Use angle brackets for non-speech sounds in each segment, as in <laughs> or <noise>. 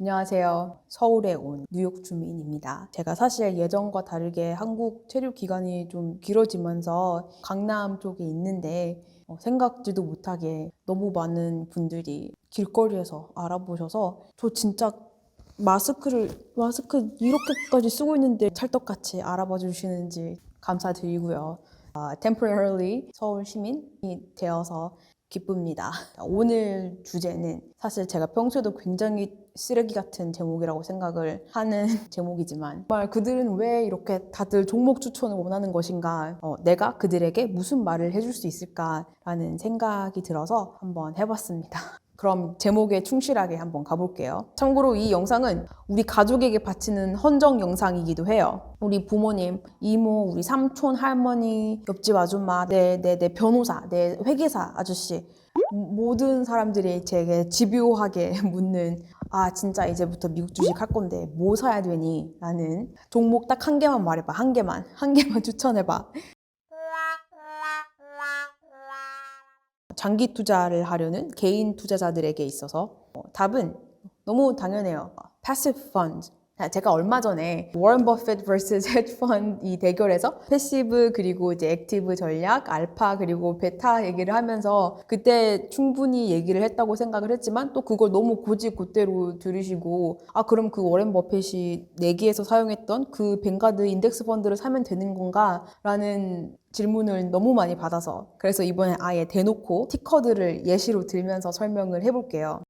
안녕하세요. 서울에 온 뉴욕 주민입니다. 제가 사실 예전과 다르게 한국 체류 기간이 좀 길어지면서 강남 쪽에 있는데 어, 생각지도 못하게 너무 많은 분들이 길거리에서 알아보셔서 저 진짜 마스크를 마스크 이렇게까지 쓰고 있는데 찰떡같이 알아봐 주시는지 감사드리고요. 아, temporarily 서울 시민이 되어서 기쁩니다. <laughs> 오늘 주제는 사실 제가 평소에도 굉장히 쓰레기 같은 제목이라고 생각을 하는 <laughs> 제목이지만 정말 그들은 왜 이렇게 다들 종목 추천을 원하는 것인가 어, 내가 그들에게 무슨 말을 해줄 수 있을까라는 생각이 들어서 한번 해봤습니다. <laughs> 그럼 제목에 충실하게 한번 가볼게요. 참고로 이 영상은 우리 가족에게 바치는 헌정 영상이기도 해요. 우리 부모님, 이모, 우리 삼촌, 할머니, 옆집 아줌마, 내, 내, 내 변호사, 내 회계사 아저씨 모든 사람들이 제게 집요하게 <laughs> 묻는 아 진짜 이제부터 미국 주식 할 건데 뭐 사야 되니? 라는 종목 딱 한 개만 말해봐 한 개만 한 개만 <laughs> 추천해봐 장기 투자를 하려는 개인 투자자들에게 있어서 어, 답은 너무 당연해요. Passive Fund. 자, 제가 얼마 전에 워런 버핏 vs 헤지 펀드 이 대결에서 패시브 그리고 이제 액티브 전략, 알파 그리고 베타 얘기를 하면서 그때 충분히 얘기를 했다고 생각을 했지만 또 그걸 너무 고지고대로 들으시고 아 그럼 그 워렌 버핏이 내기에서 사용했던 그 뱅가드 인덱스 펀드를 사면 되는 건가? 라는 질문을 너무 많이 받아서 그래서 이번에 아예 대놓고 티커들을 예시로 들면서 설명을 해볼게요.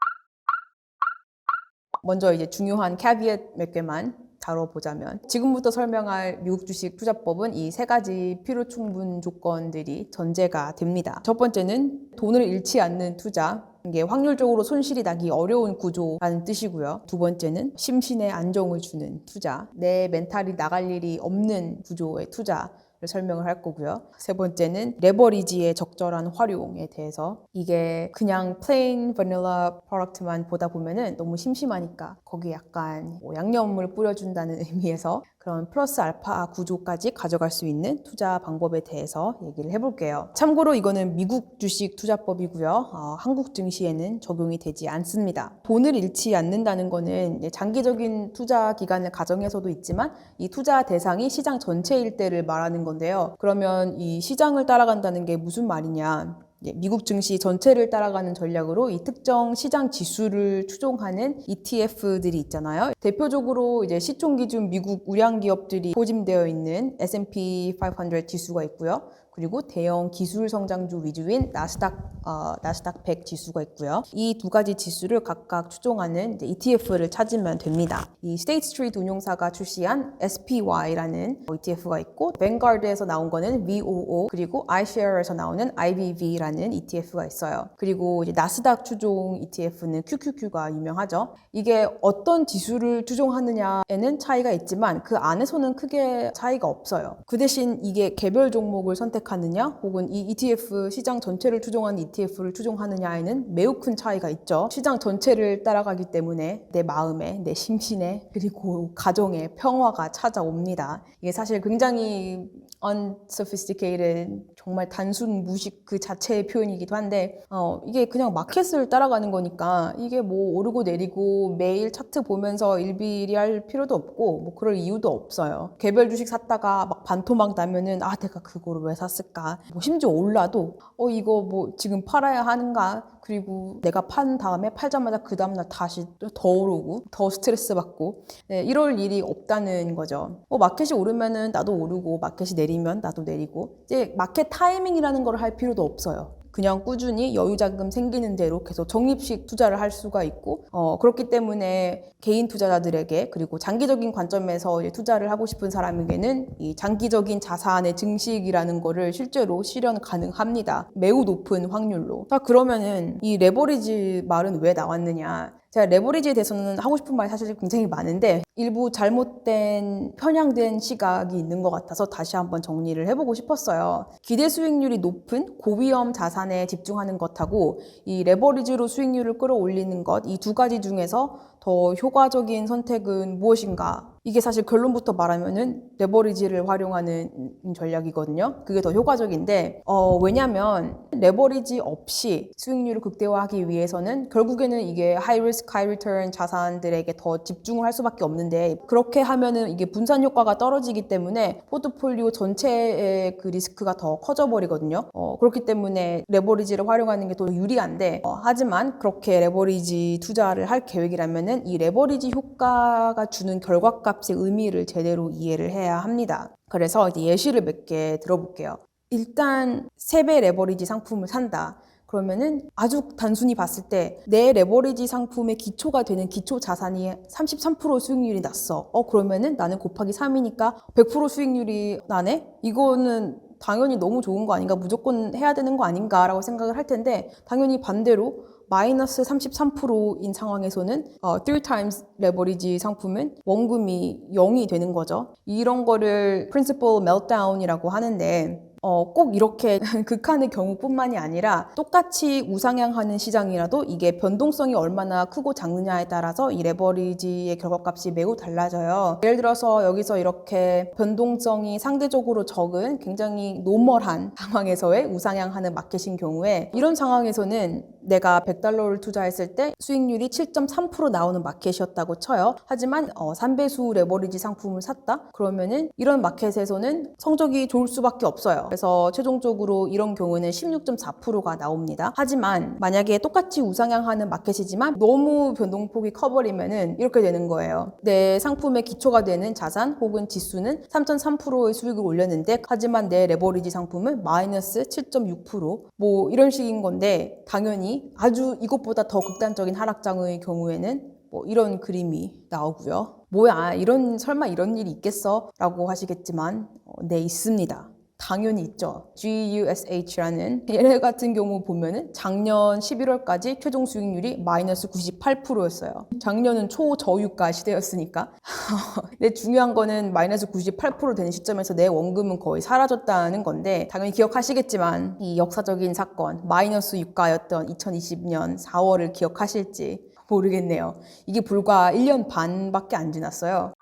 먼저 이제 중요한 캐비엣 몇 개만 다뤄보자면 지금부터 설명할 미국 주식 투자법은 이 세 가지 필요 충분 조건들이 전제가 됩니다. 첫 번째는 돈을 잃지 않는 투자. 이게 확률적으로 손실이 나기 어려운 구조라는 뜻이고요. 두 번째는 심신의 안정을 주는 투자. 내 멘탈이 나갈 일이 없는 구조의 투자. 를 설명을 할 거고요. 세 번째는 레버리지의 적절한 활용에 대해서 이게 그냥 plain vanilla 프로덕트만 보다 보면은 너무 심심하니까 거기에 약간 뭐 양념을 뿌려준다는 <laughs> 의미에서 그런 플러스 알파 구조까지 가져갈 수 있는 투자 방법에 대해서 얘기를 해볼게요. 참고로 이거는 미국 주식 투자법이고요. 어, 한국 증시에는 적용이 되지 않습니다. 돈을 잃지 않는다는 거는 장기적인 투자 기간을 가정해서도 있지만 이 투자 대상이 시장 전체일 때를 말하는 건데요. 그러면 이 시장을 따라간다는 게 무슨 말이냐? 이제 미국 증시 전체를 따라가는 전략으로 이 특정 시장 지수를 추종하는 ETF들이 있잖아요. 대표적으로 이제 시총 기준 미국 우량 기업들이 포짐되어 있는 S&P 500 지수가 있고요. 그리고 대형 기술 성장주 위주인 나스닥 어, 나스닥 100 지수가 있고요. 이 두 가지 지수를 각각 추종하는 ETF를 찾으면 됩니다. 이 스테이트 스트리트 운용사가 출시한 SPY라는 ETF가 있고 뱅가드에서 나온 거는 VOO 그리고 iShare에서 나오는 IBV라는 ETF가 있어요. 그리고 나스닥 추종 ETF는 QQQ가 유명하죠. 이게 어떤 지수를 추종하느냐에는 차이가 있지만 그 안에서는 크게 차이가 없어요. 그 대신 이게 개별 종목을 선택 하느냐 혹은 이 ETF 시장 전체를 추종하는 ETF를 추종하느냐에는 매우 큰 차이가 있죠. 시장 전체를 따라가기 때문에 내 마음에 내 심신에 그리고 가정에 평화가 찾아옵니다. 이게 사실 굉장히 unsophisticated 정말 단순 무식 그 자체의 표현이기도 한데 어, 이게 그냥 마켓을 따라가는 거니까 이게 뭐 오르고 내리고 매일 차트 보면서 일비일이할 필요도 없고 뭐 그럴 이유도 없어요. 개별 주식 샀다가 막 반토막 나면은 아 내가 그거를 왜 샀을까? 뭐 심지어 올라도 어 이거 뭐 지금 팔아야 하는가? 그리고 내가 판 다음에 팔자마자 그 다음날 다시 더 오르고 더 스트레스 받고 네, 이럴 일이 없다는 거죠. 어, 마켓이 오르면은 나도 오르고 마켓이 내리면 나도 내리고 이제 마켓 타이밍이라는 걸 할 필요도 없어요. 그냥 꾸준히 여유 자금 생기는 대로 계속 적립식 투자를 할 수가 있고 어, 그렇기 때문에 개인 투자자들에게 그리고 장기적인 관점에서 투자를 하고 싶은 사람에게는 이 장기적인 자산의 증식이라는 거를 실제로 실현 가능합니다. 매우 높은 확률로. 자 그러면은 이 레버리지 말은 왜 나왔느냐? 제가 레버리지에 대해서는 하고 싶은 말이 사실 굉장히 많은데 일부 잘못된 편향된 시각이 있는 것 같아서 다시 한번 정리를 해보고 싶었어요. 기대 수익률이 높은 고위험 자산에 집중하는 것하고 이 레버리지로 수익률을 끌어올리는 것 이 두 가지 중에서 더더 효과적인 선택은 무엇인가? 이게 사실 결론부터 말하면은 레버리지를 활용하는 전략이거든요. 그게 더 효과적인데 어, 왜냐하면 레버리지 없이 수익률을 극대화하기 위해서는 결국에는 이게 하이 리스크 하이 리턴 자산들에게 더 집중을 할 수밖에 없는데 그렇게 하면은 이게 분산 효과가 떨어지기 때문에 포트폴리오 전체의 그 리스크가 더 커져 버리거든요. 어, 그렇기 때문에 레버리지를 활용하는 게 더 유리한데 어, 하지만 그렇게 레버리지 투자를 할 계획이라면은 이 레버리지 효과가 주는 결과값 의 의미를 제대로 이해를 해야 합니다. 그래서 이제 예시를 몇 개 들어볼게요. 일단 세배 레버리지 상품을 산다. 그러면은 아주 단순히 봤을 때 내 레버리지 상품의 기초가 되는 기초 자산이 33% 수익률이 났어. 어 그러면은 나는 곱하기 3이니까 100% 수익률이 나네? 이거는 당연히 너무 좋은 거 아닌가? 무조건 해야 되는 거 아닌가라고 생각을 할 텐데 당연히 반대로 마이너스 33%인 상황에서는 어, 3 times 레버리지 상품은 원금이 0이 되는 거죠. 이런 거를 principal meltdown이라고 하는데 어, 꼭 이렇게 <laughs> 극한의 경우뿐만이 아니라 똑같이 우상향하는 시장이라도 이게 변동성이 얼마나 크고 작느냐에 따라서 이 레버리지의 결과값이 매우 달라져요. 예를 들어서 여기서 이렇게 변동성이 상대적으로 적은 굉장히 노멀한 <laughs> 상황에서의 우상향하는 마켓인 경우에 이런 상황에서는 내가 100달러를 투자했을 때 수익률이 7.3% 나오는 마켓이었다고 쳐요. 하지만 어, 3배수 레버리지 상품을 샀다? 그러면은 이런 마켓에서는 성적이 좋을 수밖에 없어요. 그래서 최종적으로 이런 경우는 16.4%가 나옵니다. 하지만 만약에 똑같이 우상향하는 마켓이지만 너무 변동폭이 커버리면은 이렇게 되는 거예요. 내 상품의 기초가 되는 자산 혹은 지수는 3.3%의 수익을 올렸는데 하지만 내 레버리지 상품은 마이너스 7.6%뭐 이런 식인 건데 당연히 아주 이것보다 더 극단적인 하락장의 경우에는 뭐 이런 그림이 나오고요. 뭐야 이런 설마 이런 일이 있겠어? 라고 하시겠지만 어, 네 있습니다. 당연히 있죠. GUSH라는 얘네 같은 경우 보면은 작년 11월까지 최종 수익률이 마이너스 98%였어요. 작년은 초저유가 시대였으니까. <laughs> 근데 중요한 거는 마이너스 98% 되는 시점에서 내 원금은 거의 사라졌다는 건데 당연히 기억하시겠지만 이 역사적인 사건 마이너스 유가였던 2020년 4월을 기억하실지 모르겠네요. 이게 불과 1년 반밖에 안 지났어요.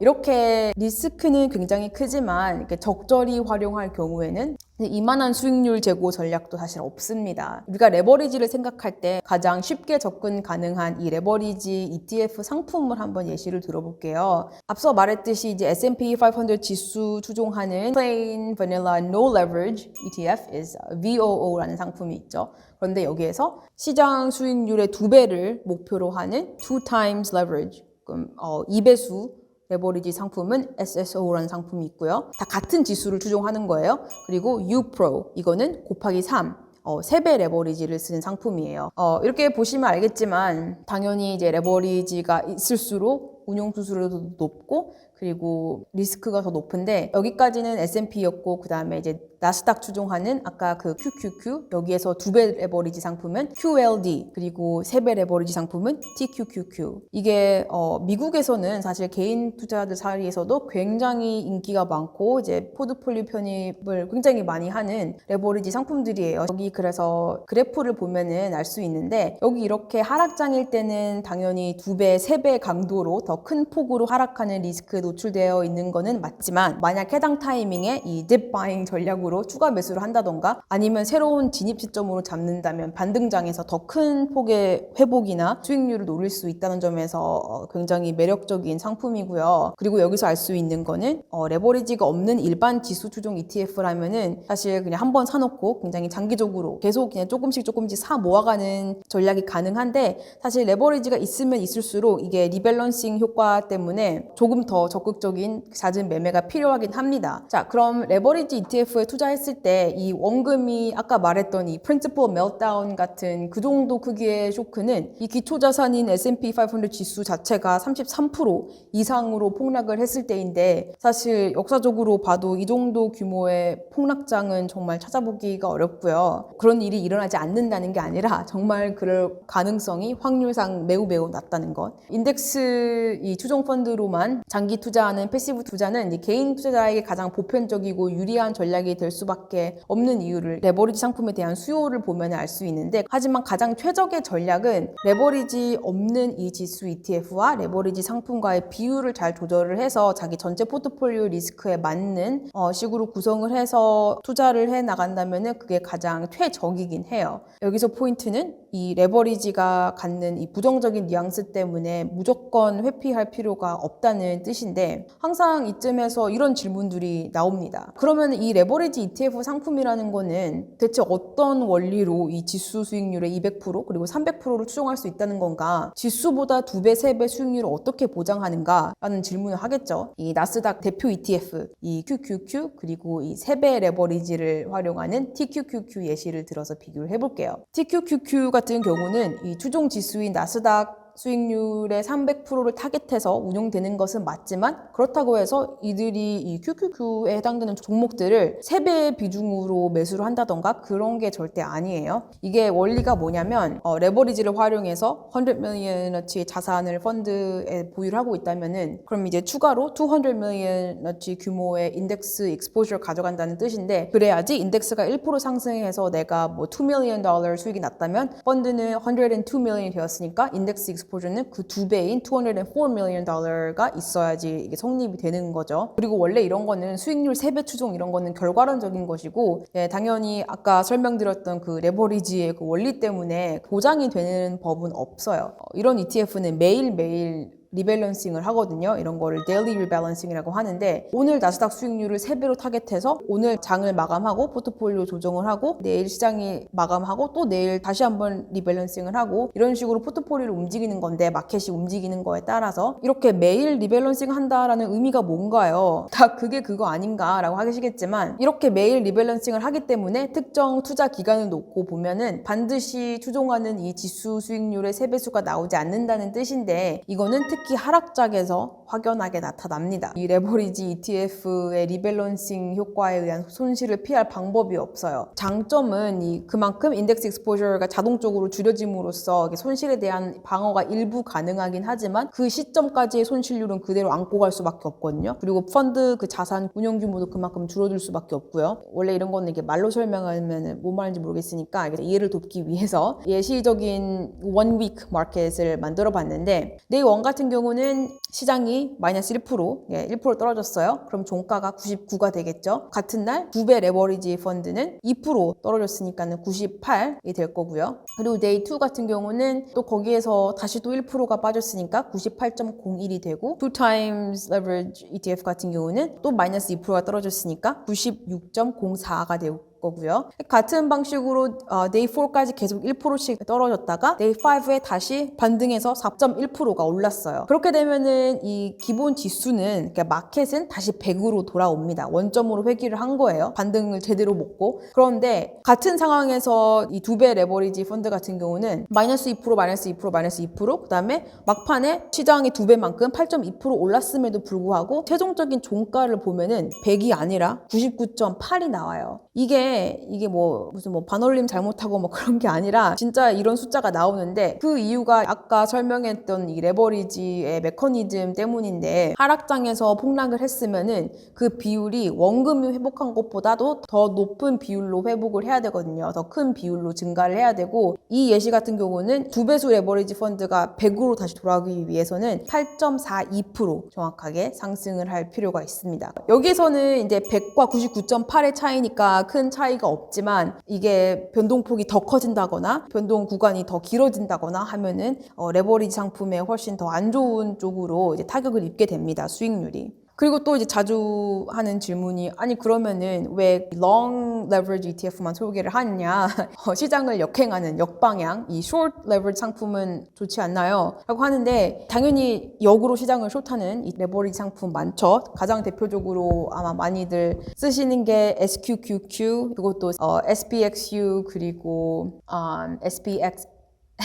이렇게 리스크는 굉장히 크지만 적절히 활용할 경우에는 이만한 수익률 제고 전략도 사실 없습니다. 우리가 레버리지를 생각할 때 가장 쉽게 접근 가능한 이 레버리지 ETF 상품을 한번 예시를 들어볼게요. 앞서 말했듯이 이제 S&P 500 지수 추종하는 Plain Vanilla No Leverage ETF is VOO라는 상품이 있죠. 그런데 여기에서 시장 수익률의 두 배를 목표로 하는 Two Times Leverage, 그럼 어, 2배수 레버리지 상품은 SSO라는 상품이 있고요. 다 같은 지수를 추종하는 거예요. 그리고 UPRO 이거는 곱하기 3. 어, 3배 레버리지를 쓰는 상품이에요. 어, 이렇게 보시면 알겠지만 당연히 이제 레버리지가 있을수록 운용 수수료도 높고 그리고 리스크가 더 높은데 여기까지는 S&P였고 그 다음에 이제 나스닥 추종하는 아까 그 QQQ 여기에서 두 배 레버리지 상품은 QLD 그리고 세 배 레버리지 상품은 TQQQ 이게 어, 미국에서는 사실 개인 투자자들 사이에서도 굉장히 인기가 많고 이제 포트폴리오 편입을 굉장히 많이 하는 레버리지 상품들이에요. 여기 그래서 그래프를 보면은 알 수 있는데 여기 이렇게 하락장일 때는 당연히 두 배, 세 배 강도로 더 큰 폭으로 하락하는 리스크에 노출되어 있는 거는 맞지만 만약 해당 타이밍에 이 딥 바잉 전략으로 추가 매수를 한다던가 아니면 새로운 진입 시점으로 잡는다면 반등장에서 더 큰 폭의 회복이나 수익률을 노릴 수 있다는 점에서 어, 굉장히 매력적인 상품이고요. 그리고 여기서 알 수 있는 거는 어, 레버리지가 없는 일반 지수 추종 ETF라면은 사실 그냥 한 번 사놓고 굉장히 장기적으로 계속 그냥 조금씩 조금씩 사 모아가는 전략이 가능한데 사실 레버리지가 있으면 있을수록 이게 리밸런싱 효과 때문에 조금 더 적극적인 잦은 매매가 필요하긴 합니다. 자, 그럼 레버리지 ETF에 투자 했을 때 이 원금이 아까 말했던 이 프린시플 멜다운 같은 그 정도 크기의 쇼크는 이 기초 자산인 S&P 500 지수 자체가 33% 이상으로 폭락을 했을 때인데 사실 역사적으로 봐도 이 정도 규모의 폭락장은 정말 찾아보기가 어렵고요. 그런 일이 일어나지 않는다는 게 아니라 정말 그럴 가능성이 확률상 매우 매우 낮다는 것. 인덱스 이 추종 펀드로만 장기 투자 투자하는 패시브 투자는 이 개인 투자자에게 가장 보편적이고 유리한 전략이 될 수밖에 없는 이유를 레버리지 상품에 대한 수요를 보면 알 수 있는데 하지만 가장 최적의 전략은 레버리지 없는 이 지수 ETF와 레버리지 상품과의 비율을 잘 조절을 해서 자기 전체 포트폴리오 리스크에 맞는 어, 식으로 구성을 해서 투자를 해 나간다면은 그게 가장 최적이긴 해요. 여기서 포인트는 이 레버리지가 갖는 이 부정적인 뉘앙스 때문에 무조건 회피할 필요가 없다는 뜻인데 항상 이쯤에서 이런 질문들이 나옵니다. 그러면 이 레버리지 ETF 상품이라는 거는 대체 어떤 원리로 이 지수 수익률의 200% 그리고 300%를 추정할 수 있다는 건가? 지수보다 두 배, 세배 수익률을 어떻게 보장하는가? 라는 질문을 하겠죠. 이 나스닥 대표 ETF, 이 QQQ 그리고 이세배 레버리지를 활용하는 TQQQ 예시를 들어서 비교를 해볼게요. TQQQ 같은 경우는 이 추종 지수인 나스닥 수익률의 300%를 타겟해서 운용되는 것은 맞지만 그렇다고 해서 이들이 이 QQQ에 해당되는 종목들을 3배의 비중으로 매수를 한다던가 그런 게 절대 아니에요. 이게 원리가 뭐냐면 어, 레버리지를 활용해서 100 million어치 자산을 펀드에 보유를 하고 있다면은 그럼 이제 추가로 200 million어치 규모의 인덱스 익스포저를 가져간다는 뜻인데 그래야지 인덱스가 1% 상승해서 내가 뭐 2 million 수익이 났다면 펀드는 102 million이 되었으니까 인덱스 익스포 저는 그 두 배인 204 million 달러가 있어야지 이게 성립이 되는 거죠. 그리고 원래 이런 거는 수익률 3배 추종 이런 거는 결과론적인 것이고 예, 당연히 아까 설명드렸던 그 레버리지의 그 원리 때문에 보장이 되는 법은 없어요. 어, 이런 ETF는 매일매일 리밸런싱을 하거든요. 이런 거를 데일리 리밸런싱이라고 하는데 오늘 나스닥 수익률을 3배로 타겟해서 오늘 장을 마감하고 포트폴리오 조정을 하고 내일 시장이 마감하고 또 내일 다시 한번 리밸런싱을 하고 이런 식으로 포트폴리오를 움직이는 건데 마켓이 움직이는 거에 따라서 이렇게 매일 리밸런싱 한다라는 의미가 뭔가요? 다 그게 그거 아닌가라고 하시겠지만 이렇게 매일 리밸런싱을 하기 때문에 특정 투자 기간을 놓고 보면은 반드시 추종하는 이 지수 수익률의 3배수가 나오지 않는다는 뜻인데 이거는 특히 하락장에서 확연하게 나타납니다. 이 레버리지 ETF의 리밸런싱 효과에 의한 손실을 피할 방법이 없어요. 장점은 이 그만큼 인덱스 익스포저가 자동적으로 줄여짐으로써 손실에 대한 방어가 일부 가능하긴 하지만 그 시점까지의 손실률은 그대로 안고 갈 수밖에 없거든요. 그리고 펀드 그 자산 운용 규모도 그만큼 줄어들 수밖에 없고요. 원래 이런 거는 이게 말로 설명하면 뭔 말인지 모르겠으니까 이해를 돕기 위해서 예시적인 원 위크 마켓을 만들어 봤는데 데이 원 같은 경우는 시장이 마이너스 1% 예, 1% 떨어졌어요. 그럼 종가가 99가 되겠죠. 같은 날두배 레버리지 펀드는 2% 떨어졌으니까는 98이 될 거고요. 그리고 데이 2 같은 경우는 또 거기에서 다시 또 1%가 빠졌으니까 98.01이 되고 2 times leverage ETF 같은 경우는 또 마이너스 2%가 떨어졌으니까 96.04가 되고 거고요. 같은 방식으로 어, 데이 4까지 계속 1%씩 떨어졌다가 데이 5에 다시 반등해서 4.1%가 올랐어요. 그렇게 되면은 이 기본 지수는 그러니까 마켓은 다시 100으로 돌아옵니다. 원점으로 회귀를 한 거예요. 반등을 제대로 먹고. 그런데 같은 상황에서 이 두 배 레버리지 펀드 같은 경우는 마이너스 2% 마이너스 2% 마이너스 2% 그다음에 막판에 시장이 두 배만큼 8.2% 올랐음에도 불구하고 최종적인 종가를 보면은 100이 아니라 99.8이 나와요. 이게 이게 뭐 무슨 뭐 반올림 잘못하고 뭐 그런 게 아니라 진짜 이런 숫자가 나오는데 그 이유가 아까 설명했던 이 레버리지의 메커니즘 때문인데 하락장에서 폭락을 했으면은 그 비율이 원금이 회복한 것보다도 더 높은 비율로 회복을 해야 되거든요. 더 큰 비율로 증가를 해야 되고 이 예시 같은 경우는 두 배수 레버리지 펀드가 100으로 다시 돌아오기 위해서는 8.42% 정확하게 상승을 할 필요가 있습니다. 여기서는 이제 100과 99.8의 차이니까 큰 차이 가 없지만 이게 변동폭이 더 커진다거나 변동 구간이 더 길어진다거나 하면은 어, 레버리지 상품에 훨씬 더 안 좋은 쪽으로 이제 타격을 입게 됩니다. 수익률이. 그리고 또 이제 자주 하는 질문이 아니 그러면은 왜 long leverage ETF만 소개를 하느냐 <laughs> 어, 시장을 역행하는 역방향 이 short leverage 상품은 좋지 않나요? 라고 하는데 당연히 역으로 시장을 숏하는 이 레버리지 상품 많죠. 가장 대표적으로 아마 많이들 쓰시는 게 SQQQ 또 어, SPXU 그리고 음, SPX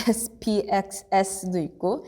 SPXS도 있고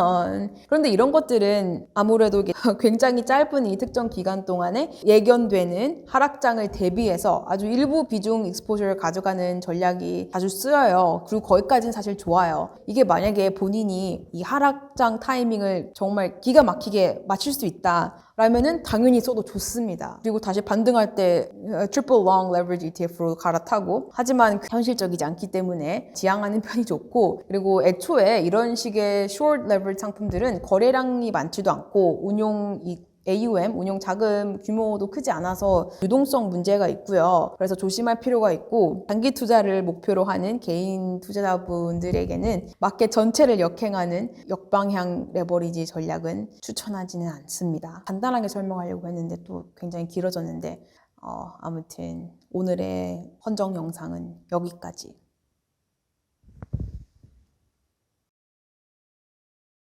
어, 그런데 이런 것들은 아무래도 <laughs> 굉장히 짧은 이 특정 기간 동안에 예견되는 하락장을 대비해서 아주 일부 비중 익스포저를 가져가는 전략이 자주 쓰여요. 그리고 거기까지는 사실 좋아요. 이게 만약에 본인이 이 하락장 타이밍을 정말 기가 막히게 맞출 수 있다. 라면은 당연히 써도 좋습니다. 그리고 다시 반등할 때 트리플 롱 레버리지 ETF로 갈아타고 하지만 그 현실적이지 않기 때문에 지향하는 편이 좋고 그리고 애초에 이런 식의 short leverage 상품들은 거래량이 많지도 않고 운용 이 AUM, 운용 자금 규모도 크지 않아서 유동성 문제가 있고요. 그래서 조심할 필요가 있고 단기 투자를 목표로 하는 개인 투자자분들에게는 마켓 전체를 역행하는 역방향 레버리지 전략은 추천하지는 않습니다. 간단하게 설명하려고 했는데 또 굉장히 길어졌는데 어, 아무튼 오늘의 헌정 영상은 여기까지.